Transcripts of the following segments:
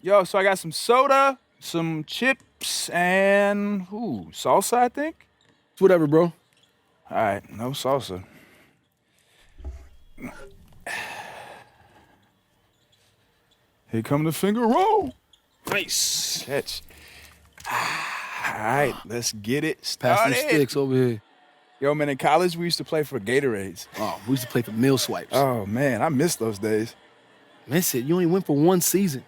Yo, so I got some soda, some chips, and ooh, salsa, I think. It's Whatever, bro. All right, no salsa. Here come the finger roll. Nice catch. Ah, all right, let's get it Pass started. the sticks over here. Yo, man, in college we used to play for Gatorades. Oh, we used to play for meal swipes. Oh man, I miss those days. Miss it. You only went for one season.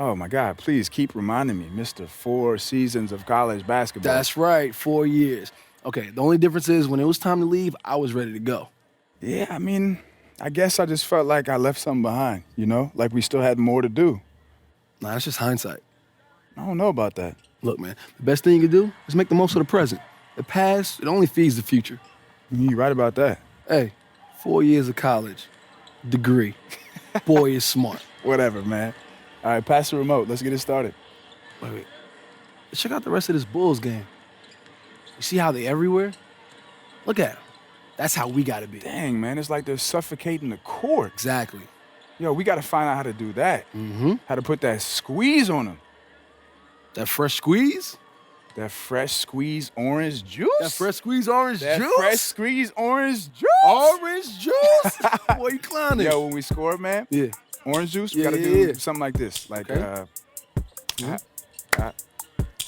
Oh my God, please keep reminding me, Mr. Four Seasons of College Basketball. That's right. Four years. Okay. The only difference is when it was time to leave, I was ready to go. yeah, I mean, I guess I just felt like I left something behind, you know? Like we still had more to do. Nah, that's just hindsight. I don't know about that. Look, man, the best thing you can do is make the most of the present. The past, it only feeds the future. You're right about that. Hey, four years of college, degree. Boy is smart. Whatever, man. All right, pass the remote. Let's get it started. Wait, wait. Check out the rest of this Bulls game. You see how they everywhere? Look at them. That's how we gotta be. Dang, man, it's like they're suffocating the court. Exactly. Yo, we got to find out how to do that. Mm-hmm. How to put that squeeze on them. That fresh squeeze? That fresh squeeze orange juice. That fresh squeeze orange juice? That juice? fresh squeeze orange juice. orange juice? Boy, you clowning. Yo, when we score, man, Yeah. Orange juice, we Yeah, gotta yeah, do something like this. Like, Okay. uh, bop, bop,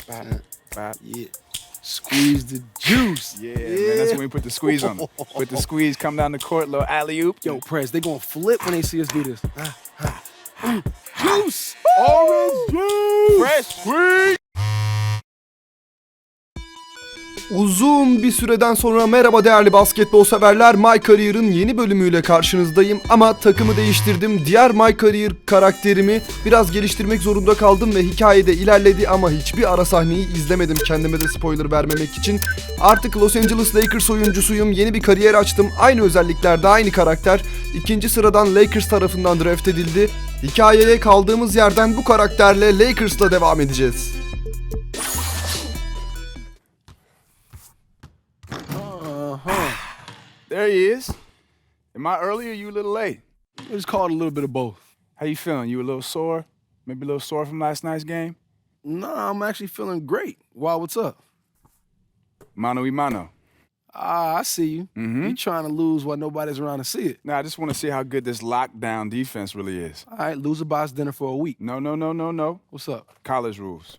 bop, bop. Yeah. Squeeze the juice. Yeah, man, that's when we put the squeeze on them. Put the squeeze, come down the court, little alley oop. Yo, press, they gonna flip when they see us do this. Ah, ah. Mm. Juice! orange juice, fresh squeeze. Uzun bir süreden sonra merhaba değerli basketbol severler. My Career'ın yeni bölümüyle karşınızdayım ama takımı değiştirdim. Diğer My Career karakterimi biraz geliştirmek zorunda kaldım ve hikayede ilerledi ama hiçbir ara sahneyi izlemedim kendime de spoiler vermemek için. Artık Los Angeles Lakers oyuncusuyum. Yeni bir kariyer açtım. Aynı özelliklerde aynı karakter. İkinci sıradan Lakers tarafından draft edildi. Hikayeye kaldığımız yerden bu karakterle Lakers'la devam edeceğiz. There he is. Am I early or you a little late? It's called a little bit of both. How you feeling? You a little sore? Maybe a little sore from last night's game? Nah, I'm actually feeling great. Wow, what's up? Mano y mano. Ah, I see you. Mhm. You trying to lose while nobody's around to see it. Now, I just want to see how good this lockdown defense really is. All right, loser buys dinner for a week. No, no, no, no, no. What's up? College rules.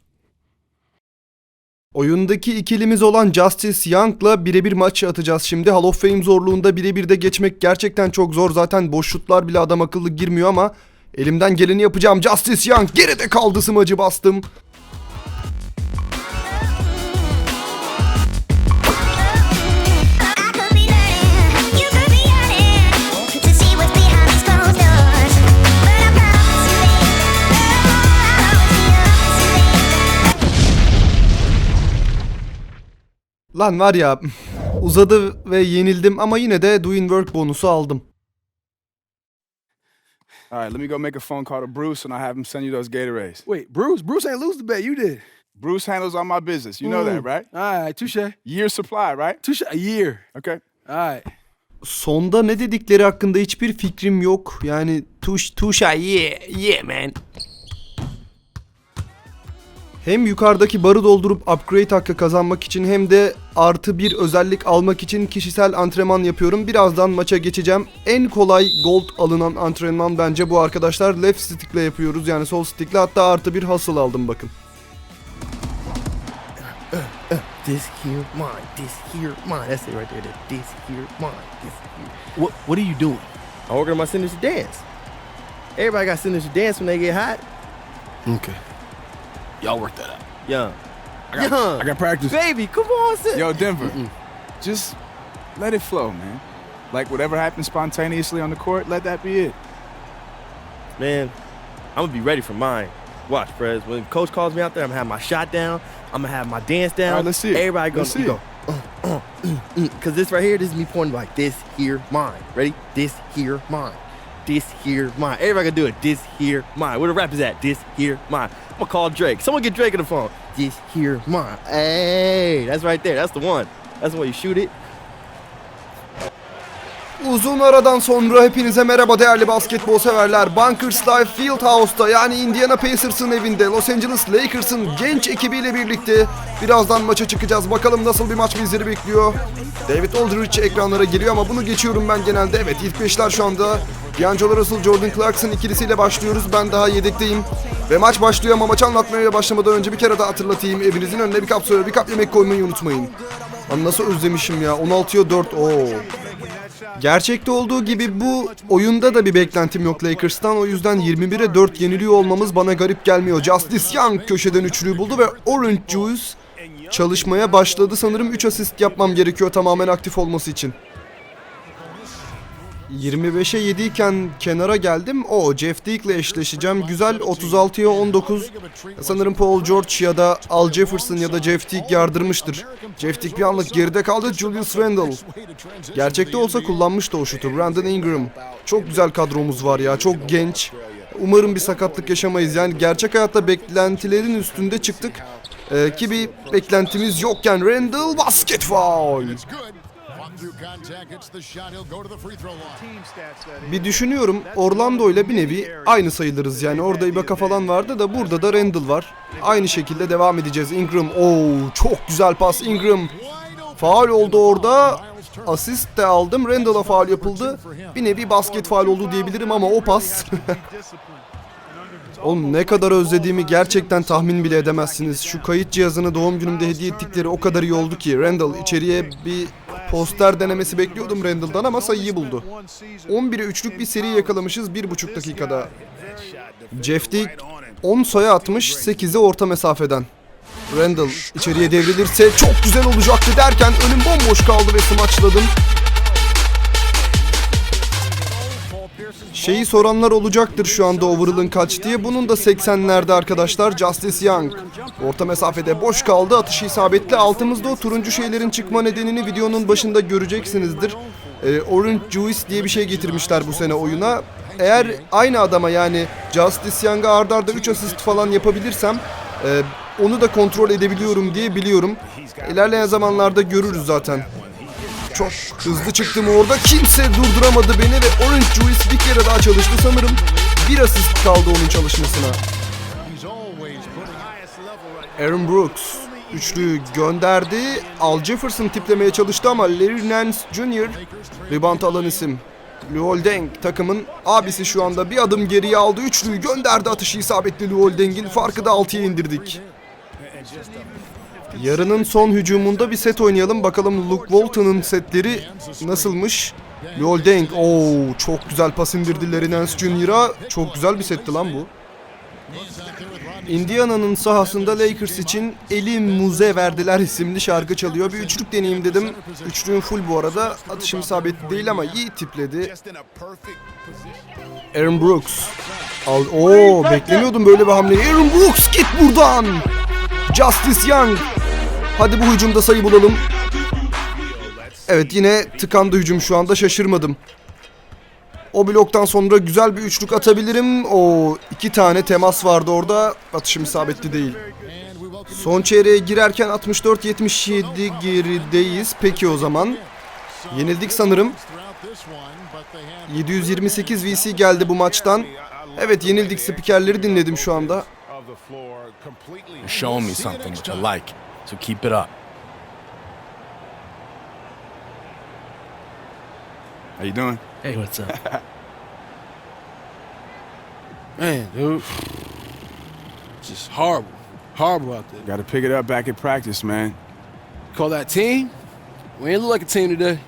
Oyundaki ikilimiz olan Justice Young'la birebir maç atacağız şimdi. Hall of Fame zorluğunda birebir de geçmek gerçekten çok zor. Zaten boş şutlar bile adam akıllı girmiyor ama elimden geleni yapacağım. Justice Young geride kaldı smacı bastım. Lan var ya uzadı ve yenildim ama yine de doing work bonusu aldım. All right, let me go make a phone call to Bruce and I'll have him send you those Gatorades. Wait, Bruce? Bruce ain't lose the bet. You did. Bruce handles all my business. You know that, right? All right, touche. Year supply, right? Touche. A year. Okay. All right. Sonda ne dedikleri hakkında hiçbir fikrim yok. Yani tuş tuşa yeah yeah man. Hem yukarıdaki barı doldurup upgrade hakkı kazanmak için hem de artı bir özellik almak için kişisel antrenman yapıyorum. Birazdan maça geçeceğim. En kolay gold alınan antrenman bence bu arkadaşlar. Left stick'le yapıyoruz yani sol stick'le hatta artı bir hustle aldım bakın. This here mine. This here mine. That's it right there. This here mine. This here. What What are you doing? I ordered my sinners to dance. Everybody got sinners to dance when they get hot. Okay. Y'all work that out. Young. I got, Young. I got practice. Baby, come on, sit. Yo, Denver, just let it flow, man. Like whatever happens spontaneously on the court, let that be it. Man, I'm gonna be ready for mine. Watch, Prez. When coach calls me out there, I'm gonna have my shot down. I'm gonna have my dance down. All right, let's see it. Everybody gonna Let's see go. Uh, uh, mm, mm. Cause this right here, this is me pointing like this here mine. Ready? This here mine. This here mine. Everybody gonna do it. This here mine. Where the rap is at? This here mine. I'm gonna call Drake. Someone get Drake on the phone. This here mine. Hey, that's right there. That's the one. That's the way you shoot it. Uzun aradan sonra hepinize merhaba değerli basketbol severler. Bunkers Life Fieldhouse'da yani Indiana Pacers'ın evinde Los Angeles Lakers'ın genç ekibiyle birlikte birazdan maça çıkacağız. Bakalım nasıl bir maç bizleri bekliyor. David Aldridge ekranlara geliyor ama bunu geçiyorum ben genelde. Evet ilk beşler şu anda D'Angelo Russell, Jordan Clarkson ikilisiyle başlıyoruz. Ben daha yedekteyim. Ve maç başlıyor ama maçı anlatmaya başlamadan önce bir kere daha hatırlatayım. Evinizin önüne bir kap soya, bir kap yemek koymayı unutmayın. Lan nasıl özlemişim ya. 16'ya 4. Oo. Gerçekte olduğu gibi bu oyunda da bir beklentim yok Lakers'tan. O yüzden 21'e 4 yeniliyor olmamız bana garip gelmiyor. Justice Young köşeden üçlüyü buldu ve Orange Juice çalışmaya başladı. Sanırım 3 asist yapmam gerekiyor tamamen aktif olması için. 25'e 7 iken kenara geldim. O Jeff ile eşleşeceğim. Güzel 36'ya 19. Sanırım Paul George ya da Al Jefferson ya da Jeff Teague yardırmıştır. Jeff Teague bir anlık geride kaldı. Julius Randle. Gerçekte olsa kullanmıştı o şutu. Brandon Ingram. Çok güzel kadromuz var ya. Çok genç. Umarım bir sakatlık yaşamayız. Yani gerçek hayatta beklentilerin üstünde çıktık. Ee, ki bir beklentimiz yokken Randall basket foul. Bir düşünüyorum Orlando ile bir nevi aynı sayılırız yani orada Ibaka falan vardı da burada da Randall var. Aynı şekilde devam edeceğiz. Ingram oo çok güzel pas Ingram. Faal oldu orada. Asist de aldım. Randall'a faal yapıldı. Bir nevi basket faal oldu diyebilirim ama o pas. Oğlum ne kadar özlediğimi gerçekten tahmin bile edemezsiniz. Şu kayıt cihazını doğum günümde hediye ettikleri o kadar iyi oldu ki. Randall içeriye bir poster denemesi bekliyordum Randall'dan ama sayıyı buldu. 11'e 3'lük bir seri yakalamışız 1,5 dakikada. Jeff Teague 10 sayı atmış 8'i orta mesafeden. Randall içeriye devrilirse çok güzel olacaktı derken önüm bomboş kaldı ve smaçladım. Şeyi soranlar olacaktır şu anda overall'ın kaç diye. Bunun da 80'lerde arkadaşlar Justice Young. Orta mesafede boş kaldı. Atışı isabetli. Altımızda o turuncu şeylerin çıkma nedenini videonun başında göreceksinizdir. Ee, Orange Juice diye bir şey getirmişler bu sene oyuna. Eğer aynı adama yani Justice Young'a arda arda 3 asist falan yapabilirsem e, onu da kontrol edebiliyorum diye biliyorum. İlerleyen zamanlarda görürüz zaten. Çok hızlı çıktım orada. Kimse durduramadı beni ve Orange Juice bir kere daha çalıştı sanırım. Bir asist kaldı onun çalışmasına. Aaron Brooks üçlüyü gönderdi. Al Jefferson tiplemeye çalıştı ama Larry Nance Jr. rebound alan isim. Luol takımın abisi şu anda bir adım geriye aldı. Üçlüyü gönderdi atışı isabetli Luol Deng'in. Farkı da 6'ya indirdik. Yarının son hücumunda bir set oynayalım. Bakalım Luke Walton'ın setleri nasılmış? Luol Deng. Oo, çok güzel pas indirdi Larry Nance Jr.'a. Çok güzel bir setti lan bu. Indiana'nın sahasında Lakers için Eli Muze verdiler isimli şarkı çalıyor. Bir üçlük deneyeyim dedim. Üçlüğün full bu arada. Atışım isabetli değil ama iyi tipledi. Aaron Brooks. Al Oo beklemiyordum böyle bir hamleyi. Aaron Brooks git buradan. Justice Young. Hadi bu hücumda sayı bulalım. Evet yine tıkandı hücum şu anda şaşırmadım. O bloktan sonra güzel bir üçlük atabilirim. O iki tane temas vardı orada. Atışım isabetli değil. Son çeyreğe girerken 64-77 gerideyiz. Peki o zaman. Yenildik sanırım. 728 VC geldi bu maçtan. Evet yenildik spikerleri dinledim şu anda. You're showing me something which I like. So keep it up. How you doing? Hey, what's up? Man, dude. It's just horrible. Horrible out there. Got to pick it up back at practice, man. Call that team? We ain't look like a team today.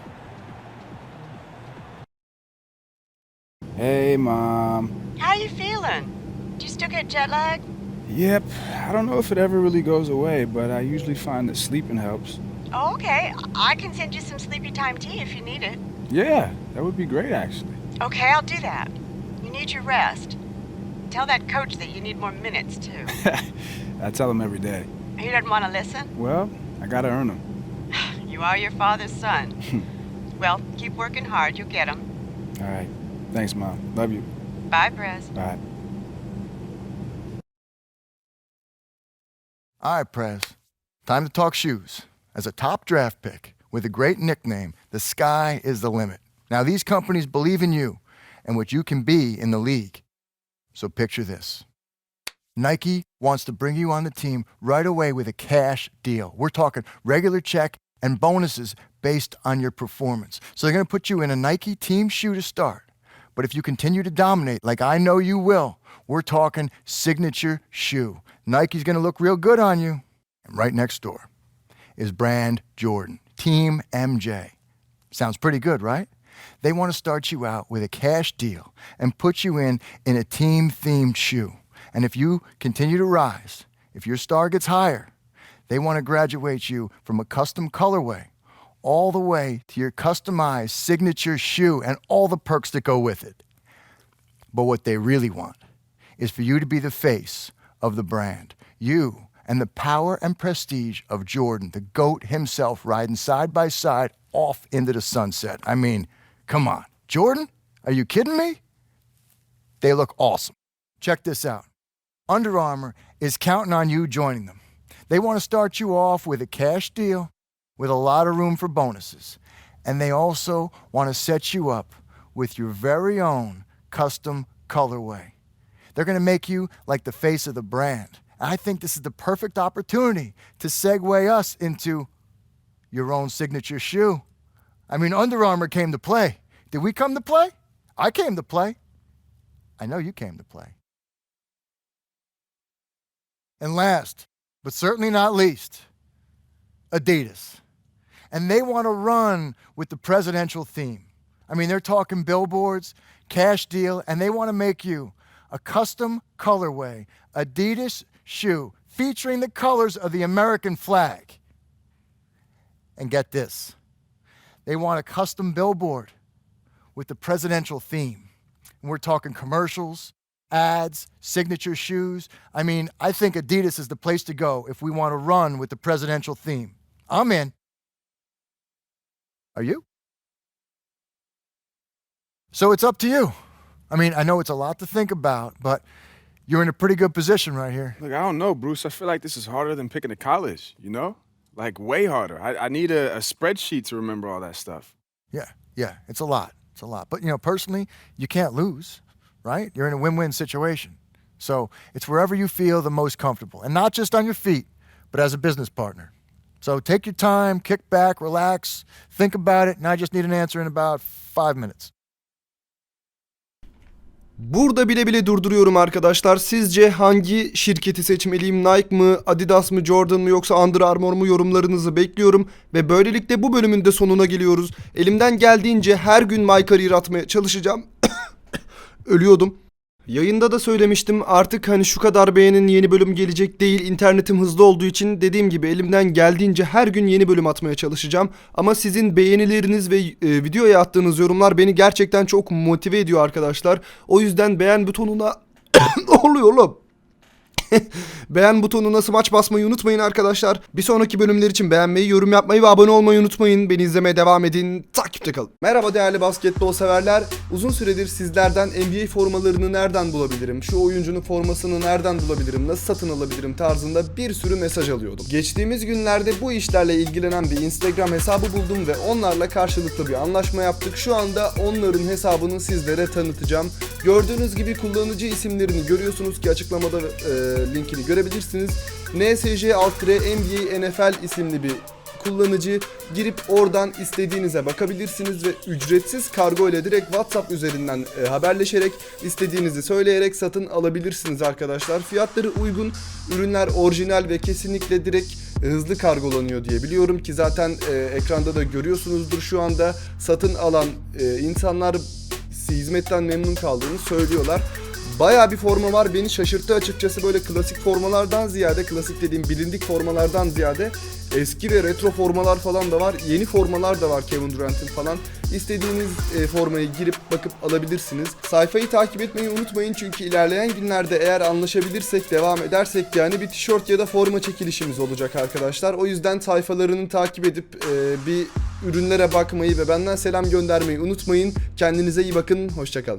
Hey, mom. How you feeling? Do you still get jet lag? Yep, I don't know if it ever really goes away, but I usually find that sleeping helps. Oh, okay. I can send you some sleepy time tea if you need it. Yeah, that would be great, actually. Okay, I'll do that. You need your rest. Tell that coach that you need more minutes too. I tell him every day. he doesn't want to listen. Well, I gotta earn them. You are your father's son. well, keep working hard. You'll get them. All right. Thanks, mom. Love you. Bye, Press. Bye. All right, Prez. Time to talk shoes. As a top draft pick with a great nickname, the sky is the limit. Now, these companies believe in you and what you can be in the league. So picture this Nike wants to bring you on the team right away with a cash deal. We're talking regular check and bonuses based on your performance. So they're going to put you in a Nike team shoe to start. But if you continue to dominate, like I know you will, we're talking signature shoe. Nike's going to look real good on you. And right next door is brand Jordan, Team MJ. Sounds pretty good, right? They want to start you out with a cash deal and put you in in a team themed shoe. And if you continue to rise, if your star gets higher, they want to graduate you from a custom colorway all the way to your customized signature shoe and all the perks that go with it. But what they really want is for you to be the face of the brand. You and the power and prestige of Jordan, the GOAT himself, riding side by side off into the sunset. I mean, come on. Jordan? Are you kidding me? They look awesome. Check this out Under Armour is counting on you joining them. They want to start you off with a cash deal with a lot of room for bonuses. And they also want to set you up with your very own custom colorway. They're going to make you like the face of the brand. And I think this is the perfect opportunity to segue us into your own signature shoe. I mean, Under Armour came to play. Did we come to play? I came to play. I know you came to play. And last, but certainly not least, Adidas. And they want to run with the presidential theme. I mean, they're talking billboards, cash deal, and they want to make you a custom colorway Adidas shoe featuring the colors of the American flag. And get this they want a custom billboard with the presidential theme. And we're talking commercials, ads, signature shoes. I mean, I think Adidas is the place to go if we want to run with the presidential theme. I'm in. Are you? So it's up to you. I mean, I know it's a lot to think about, but you're in a pretty good position right here. Look, I don't know, Bruce. I feel like this is harder than picking a college, you know? Like, way harder. I, I need a, a spreadsheet to remember all that stuff. Yeah, yeah, it's a lot. It's a lot. But, you know, personally, you can't lose, right? You're in a win win situation. So it's wherever you feel the most comfortable, and not just on your feet, but as a business partner. So take your time, kick back, relax, think about it, and I just need an answer in about five minutes. Burada bile bile durduruyorum arkadaşlar. Sizce hangi şirketi seçmeliyim? Nike mı, Adidas mı, Jordan mı yoksa Under Armour mu yorumlarınızı bekliyorum. Ve böylelikle bu bölümün de sonuna geliyoruz. Elimden geldiğince her gün My Career atmaya çalışacağım. Ölüyordum. Yayında da söylemiştim artık hani şu kadar beğenin yeni bölüm gelecek değil internetim hızlı olduğu için dediğim gibi elimden geldiğince her gün yeni bölüm atmaya çalışacağım. Ama sizin beğenileriniz ve e, videoya attığınız yorumlar beni gerçekten çok motive ediyor arkadaşlar. O yüzden beğen butonuna ne oluyor oğlum? Beğen butonuna smaç basmayı unutmayın arkadaşlar. Bir sonraki bölümler için beğenmeyi, yorum yapmayı ve abone olmayı unutmayın. Beni izlemeye devam edin. Takipte kalın. Merhaba değerli basketbol severler. Uzun süredir sizlerden NBA formalarını nereden bulabilirim? Şu oyuncunun formasını nereden bulabilirim? Nasıl satın alabilirim? tarzında bir sürü mesaj alıyordum. Geçtiğimiz günlerde bu işlerle ilgilenen bir Instagram hesabı buldum ve onlarla karşılıklı bir anlaşma yaptık. Şu anda onların hesabını sizlere tanıtacağım. Gördüğünüz gibi kullanıcı isimlerini görüyorsunuz ki açıklamada e, linkini görebilirsiniz. NSJ alt NBA NFL isimli bir kullanıcı girip oradan istediğinize bakabilirsiniz ve ücretsiz kargo ile direkt WhatsApp üzerinden e, haberleşerek istediğinizi söyleyerek satın alabilirsiniz arkadaşlar. Fiyatları uygun, ürünler orijinal ve kesinlikle direkt e, hızlı kargolanıyor diye biliyorum ki zaten e, ekranda da görüyorsunuzdur şu anda satın alan e, insanlar hizmetten memnun kaldığını söylüyorlar. Bayağı bir forma var beni şaşırttı açıkçası böyle klasik formalardan ziyade klasik dediğim bilindik formalardan ziyade eski ve retro formalar falan da var. Yeni formalar da var Kevin Durant'in falan. İstediğiniz e, formayı girip bakıp alabilirsiniz. Sayfayı takip etmeyi unutmayın çünkü ilerleyen günlerde eğer anlaşabilirsek devam edersek yani bir tişört ya da forma çekilişimiz olacak arkadaşlar. O yüzden sayfalarını takip edip e, bir ürünlere bakmayı ve benden selam göndermeyi unutmayın. Kendinize iyi bakın. Hoşçakalın.